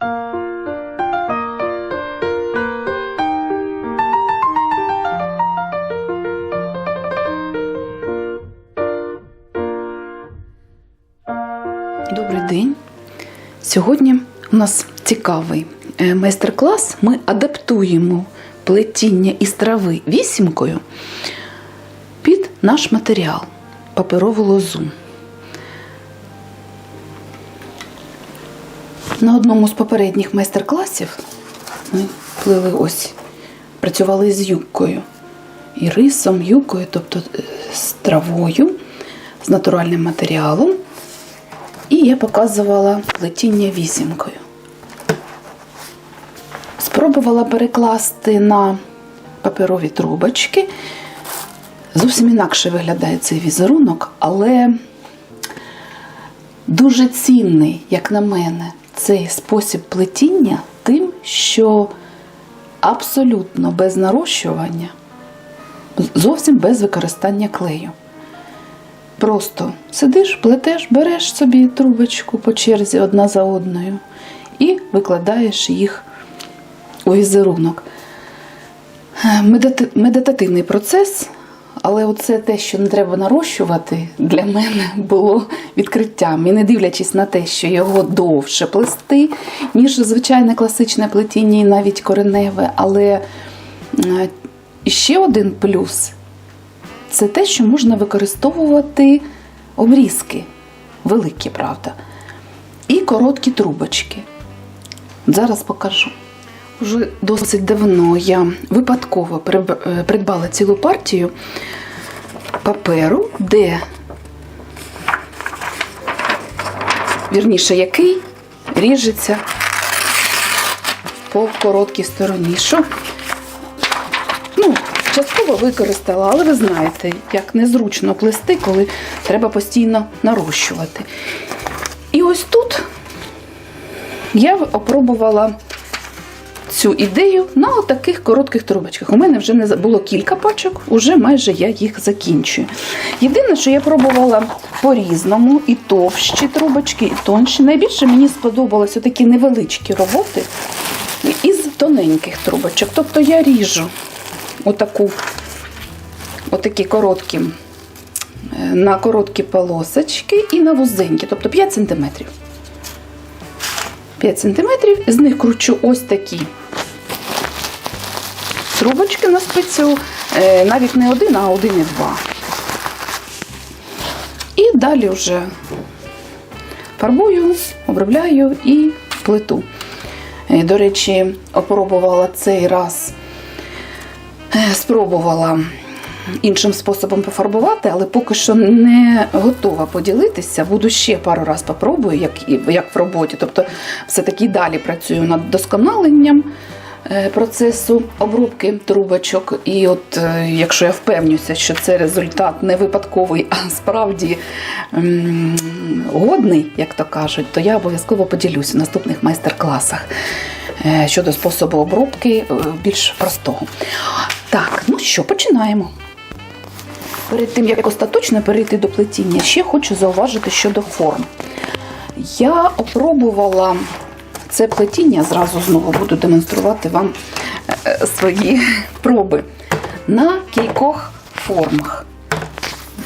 Добрий день. Сьогодні у нас цікавий е, майстер-клас. Ми адаптуємо плетіння із трави вісімкою під наш матеріал паперову лозу. На одному з попередніх майстер-класів ми плели ось, працювали з юбкою. І рисом, юбкою, тобто е, з травою, з натуральним матеріалом. І я показувала плетіння вісімкою. Спробувала перекласти на паперові трубочки. Зовсім інакше виглядає цей візерунок, але дуже цінний, як на мене, цей спосіб плетіння тим, що абсолютно без нарощування, зовсім без використання клею. Просто сидиш, плетеш, береш собі трубочку по черзі одна за одною і викладаєш їх у візерунок. Медитативний процес, але оце те, що не треба нарощувати, для мене було відкриттям. І не дивлячись на те, що його довше плести, ніж звичайне класичне плетіння, і навіть кореневе. Але е, ще один плюс це те, що можна використовувати обрізки, великі, правда, і короткі трубочки. Зараз покажу. Уже досить давно я випадково е, придбала цілу партію паперу, де, вірніше, який ріжеться по короткій стороні. Що ну, частково використала, але ви знаєте, як незручно плести, коли треба постійно нарощувати. І ось тут я опробувала цю ідею на отаких коротких трубочках. У мене вже не було кілька пачок, уже майже я їх закінчую. Єдине, що я пробувала по-різному, і товщі трубочки, і тонші. Найбільше мені сподобалися такі невеличкі роботи із тоненьких трубочок. Тобто я ріжу отаку, отакі короткі, е, на короткі полосочки і на вузенькі, тобто 5 см. 5 см, з них кручу ось такі трубочки на спицю, е, навіть не один, а один і два. І далі вже фарбую, обробляю і плиту. Е, До речі, опробувала цей раз, е, спробувала іншим способом пофарбувати, але поки що не готова поділитися. Буду ще пару разів попробую, як, як в роботі. Тобто, все-таки далі працюю над досконаленням е, процесу обробки трубочок. І от е, якщо я впевнюся, що це результат не випадковий, а справді годний, як то кажуть, то я обов'язково поділюся в наступних майстер-класах е, щодо способу обробки більш простого. Так, ну що, починаємо. Перед тим, як остаточно перейти до плетіння, ще хочу зауважити щодо форм. Я опробувала це плетіння, зразу знову буду демонструвати вам е, свої проби на кількох формах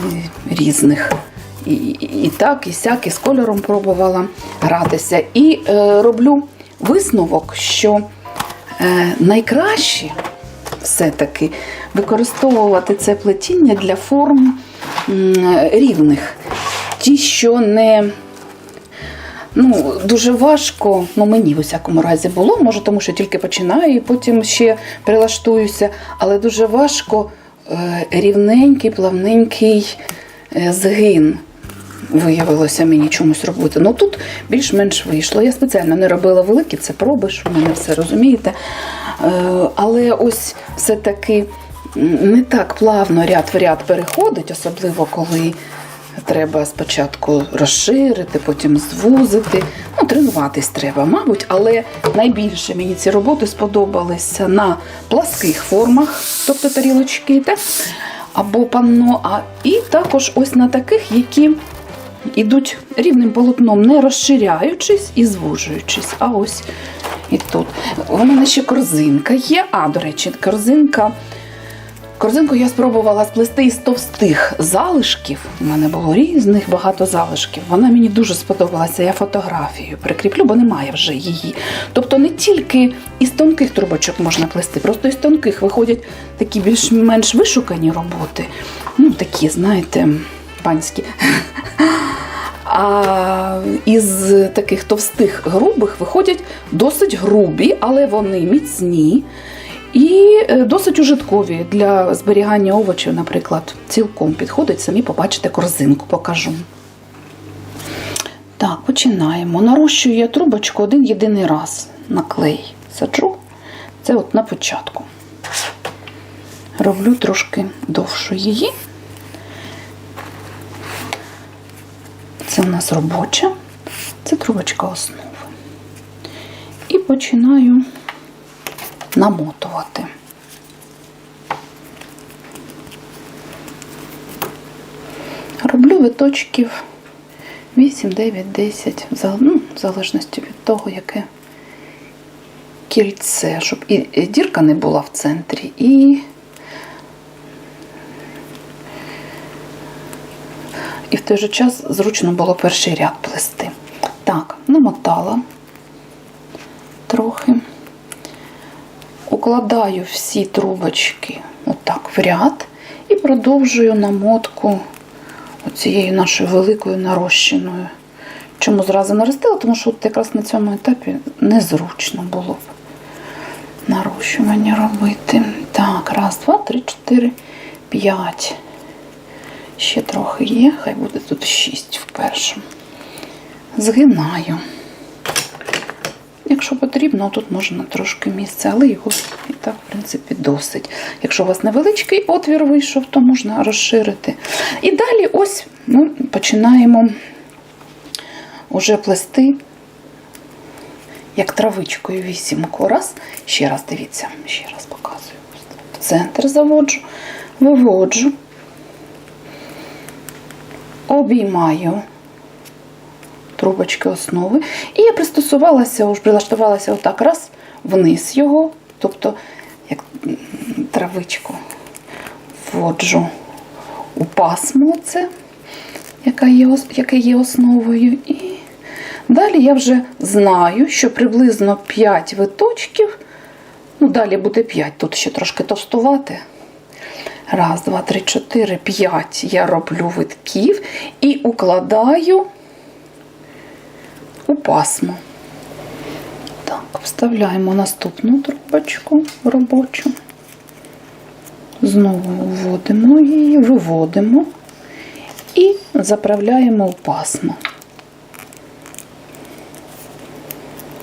е, різних. І, і, так, і сяк, і з кольором пробувала гратися. І е, роблю висновок, що е, найкраще все-таки використовувати це плетіння для форм рівних. Ті, що не ну, дуже важко, ну мені в усякому разі було, може, тому що тільки починаю і потім ще прилаштуюся, але дуже важко е, рівненький, плавненький е, згин. Виявилося мені чомусь робити. Ну тут більш-менш вийшло. Я спеціально не робила великі, це проби, що мене все розумієте. Е, Але ось все-таки не так плавно ряд в ряд переходить, особливо коли треба спочатку розширити, потім звузити. Ну, тренуватись треба, мабуть, але найбільше мені ці роботи сподобалися на пласких формах, тобто тарілочки, так? або панно, а і також ось на таких, які ідуть рівним полотном, не розширяючись і звужуючись. А ось і тут. У мене ще корзинка є. А, до речі, корзинка. Корзинку я спробувала сплести із товстих залишків. У мене було різних багато залишків. Вона мені дуже сподобалася. Я фотографію прикріплю, бо немає вже її. Тобто не тільки із тонких трубочок можна плести, просто із тонких виходять такі більш-менш вишукані роботи. Ну, такі, знаєте, панські. А із таких товстих грубих виходять досить грубі, але вони міцні і е, досить ужиткові для зберігання овочів, наприклад, цілком підходить. Самі побачите корзинку, покажу. Так, починаємо. Нарощую я трубочку один єдиний раз на клей. Саджу. Це от на початку. Роблю трошки довшу її. Це у нас робоча, це трубочка основи. І починаю намотувати. Роблю виточків 8, 9, 10, в ну, в залежності від того, яке кільце, щоб і дірка не була в центрі, і і в той же час зручно було перший ряд плести. Так, намотала трохи. Укладаю всі трубочки отак в ряд і продовжую намотку оцією нашою великою нарощеною. Чому зразу наростила? Тому що от якраз на цьому етапі незручно було б нарощування робити. Так, раз, два, три, чотири, п'ять. Ще трохи є, хай буде тут 6 в першому. Згинаю. Якщо потрібно, тут можна трошки місця, але його і так, в принципі, досить. Якщо у вас невеличкий отвір вийшов, то можна розширити. І далі ось ми починаємо уже плести, як травичкою вісімку. Раз, ще раз дивіться, ще раз показую. В центр заводжу, виводжу обіймаю трубочки основи. І я пристосувалася, уж прилаштувалася отак раз вниз його, тобто як травичку вводжу у пасмо це, яка є, яке є основою. І далі я вже знаю, що приблизно 5 виточків, ну далі буде 5, тут ще трошки товстувати. Раз, два, три, чотири, п'ять я роблю витків і укладаю у пасмо. Так, вставляємо наступну трубочку робочу. Знову вводимо її, виводимо і заправляємо у пасмо.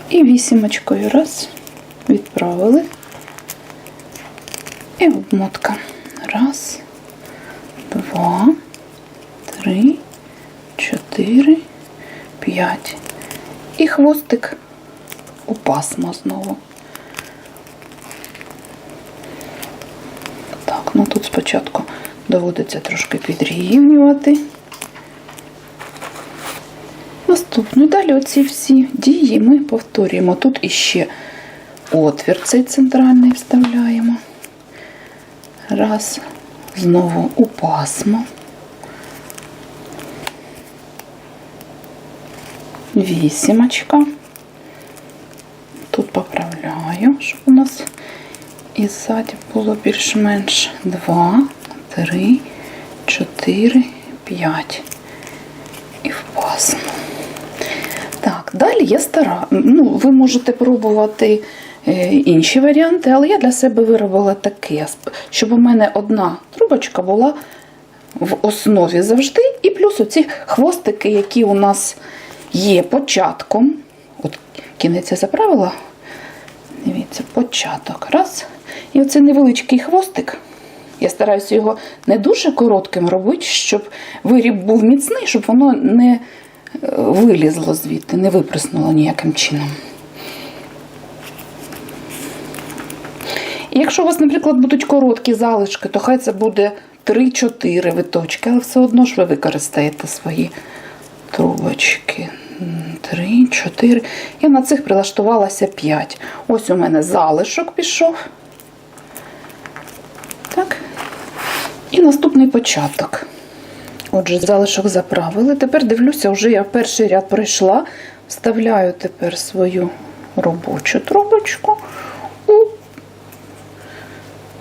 І вісімочкою раз, відправили. І обмотка. Раз, два, три, чотири, п'ять. І хвостик у пасмо знову. Так, ну тут спочатку доводиться трошки підрівнювати. Наступно далі оці всі дії ми повторюємо. Тут іще отвір цей центральний вставляємо. Раз, знову у пасмо. Вісімочка. Тут поправляю, щоб у нас і ззаді було більш-менш два, три, чотири, п'ять. І в пасмо. Так, далі я стара. Ну, ви можете пробувати інші варіанти, але я для себе виробила таке, щоб у мене одна трубочка була в основі завжди, і плюс оці хвостики, які у нас є початком. От кінець я заправила. Дивіться, початок. Раз. І оцей невеличкий хвостик. Я стараюся його не дуже коротким робити, щоб виріб був міцний, щоб воно не е, вилізло звідти, не випреснуло ніяким чином. Якщо у вас, наприклад, будуть короткі залишки, то хай це буде 3-4 виточки, але все одно ж ви використаєте свої трубочки. Три, чотири. Я на цих прилаштувалася п'ять. Ось у мене залишок пішов. Так. І наступний початок. Отже, залишок заправили. Тепер дивлюся, вже я перший ряд пройшла. Вставляю тепер свою робочу трубочку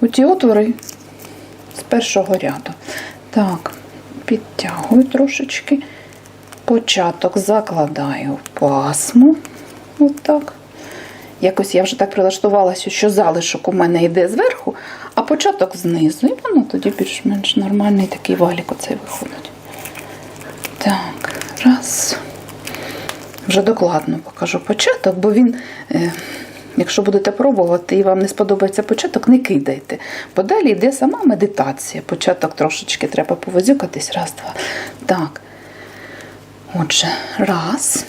у, ті отвори з першого ряду. Так, підтягую трошечки. Початок закладаю в пасму. Отак. Якось я вже так прилаштувалася, що залишок у мене йде зверху, а початок знизу. І воно тоді більш-менш нормальний такий валік оцей виходить. Так, раз. Вже докладно покажу початок, бо він, е, якщо будете пробувати і вам не сподобається початок, не кидайте. Бо далі йде сама медитація. Початок трошечки треба повозюкатись. Раз, два. Так. Отже, раз.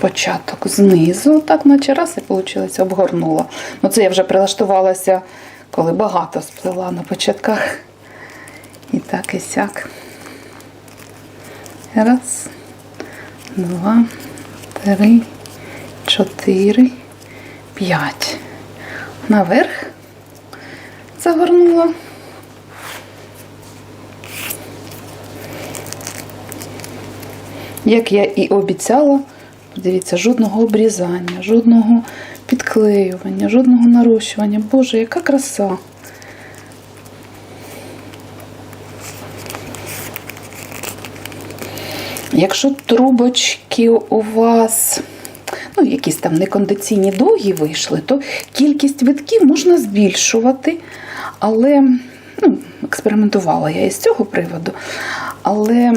Початок знизу, так, наче раз і вийшло, обгорнула. Ну, це я вже прилаштувалася, коли багато сплела на початках. І так, і сяк. Раз, два, три, чотири, п'ять. Наверх загорнула. Як я і обіцяла, подивіться, жодного обрізання, жодного підклеювання, жодного нарощування. Боже, яка краса! Якщо трубочки у вас ну, якісь там некондиційні довгі вийшли, то кількість витків можна збільшувати. Але ну, експериментувала я із цього приводу. Але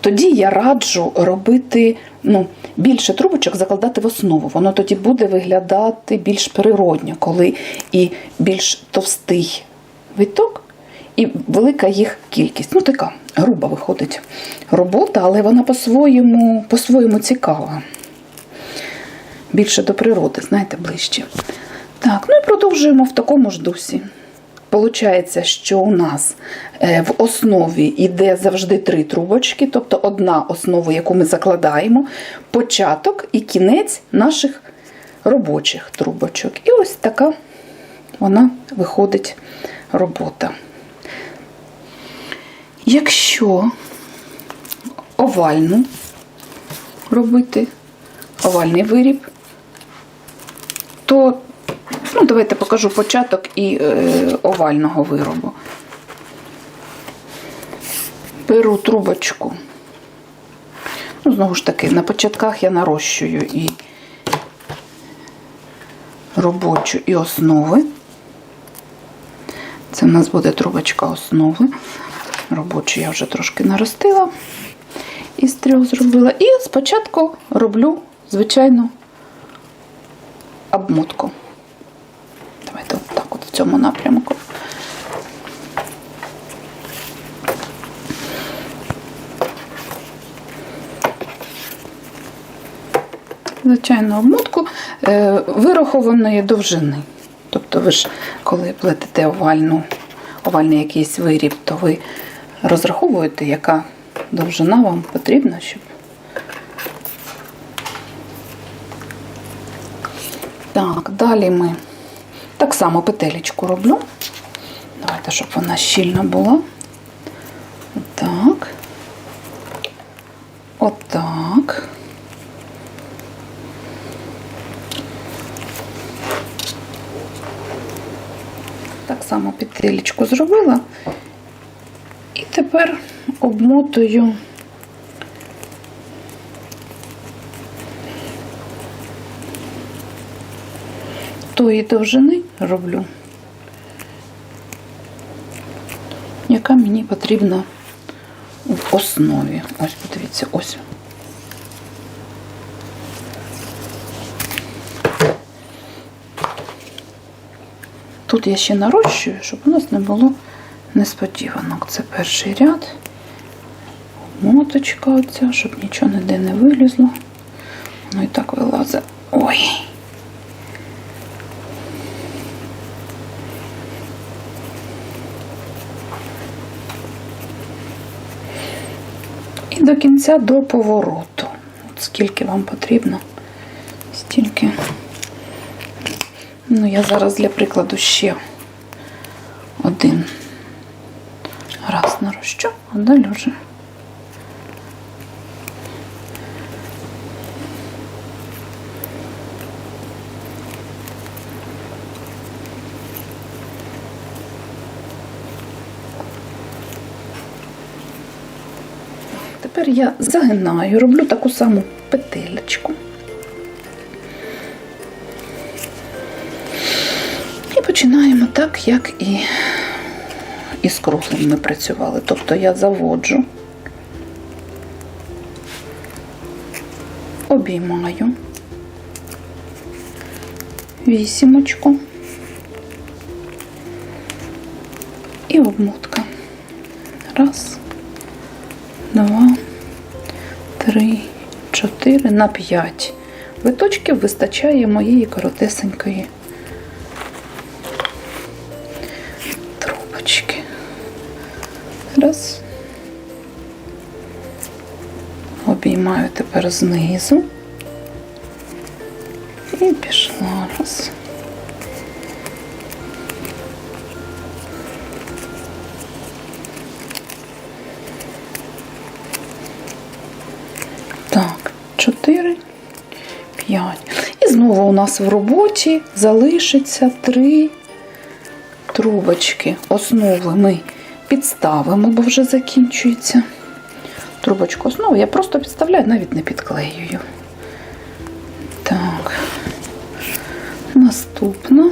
тоді я раджу робити ну, більше трубочок закладати в основу. Воно тоді буде виглядати більш природньо, коли і більш товстий виток, і велика їх кількість. Ну, така груба виходить робота, але вона по-своєму по-своєму цікава. Більше до природи, знаєте, ближче. Так, ну і продовжуємо в такому ж дусі. Получається, що у нас е, в основі йде завжди три трубочки, тобто одна основа, яку ми закладаємо, початок і кінець наших робочих трубочок. І ось така вона виходить робота. Якщо овальну робити, овальний виріб, то ну, давайте покажу початок і е, овального виробу. Беру трубочку. Ну, знову ж таки, на початках я нарощую і робочу, і основи. Це в нас буде трубочка основи. Робочу я вже трошки наростила із трьох зробила. І спочатку роблю, звичайно, обмотку. Давайте так от в цьому напрямку. Звичайно, обмотку е, вирахованої довжини. Тобто ви ж, коли плетете овальну, овальний якийсь виріб, то ви розраховуєте, яка довжина вам потрібна, щоб. Так, далі ми так само петелечку роблю. Давайте, щоб вона щільна була. Отак. Отак. Так само петелечку зробила. Обмотую тої довжини роблю, яка мені потрібна в основі. Ось, подивіться, ось. Тут я ще нарощую, щоб у нас не було несподіванок. Це перший ряд, моточка оця, щоб нічого ніде не вилізло. Воно і так вилазить. Ой. І до кінця до повороту. От скільки вам потрібно, стільки. Ну, я зараз для прикладу ще один раз нарощу, а далі вже. Я загинаю, роблю таку саму петелечку. І починаємо так, як і із круглим ми працювали. Тобто я заводжу, обіймаю вісімочку і обмотка. Раз, два, три, чотири на п'ять. Виточків вистачає моєї коротесенької трубочки. Раз. Обіймаю тепер знизу. І пішла раз. 5. І знову у нас в роботі залишиться 3 трубочки. Основи ми підставимо, бо вже закінчується. Трубочку основи я просто підставляю, навіть не підклеюю. Так, наступна.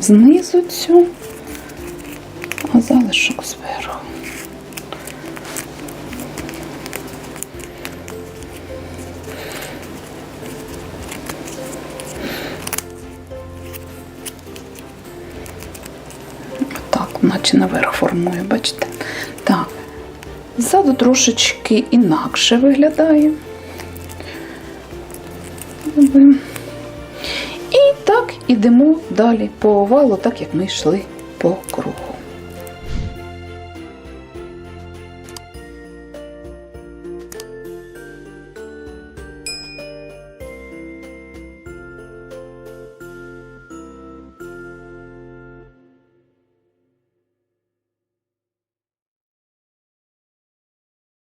Знизу цю, а залишок зверху. Наче наверх формую, бачите? Так. Ззаду трошечки інакше виглядає. І так ідемо далі по овалу, так як ми йшли по кругу.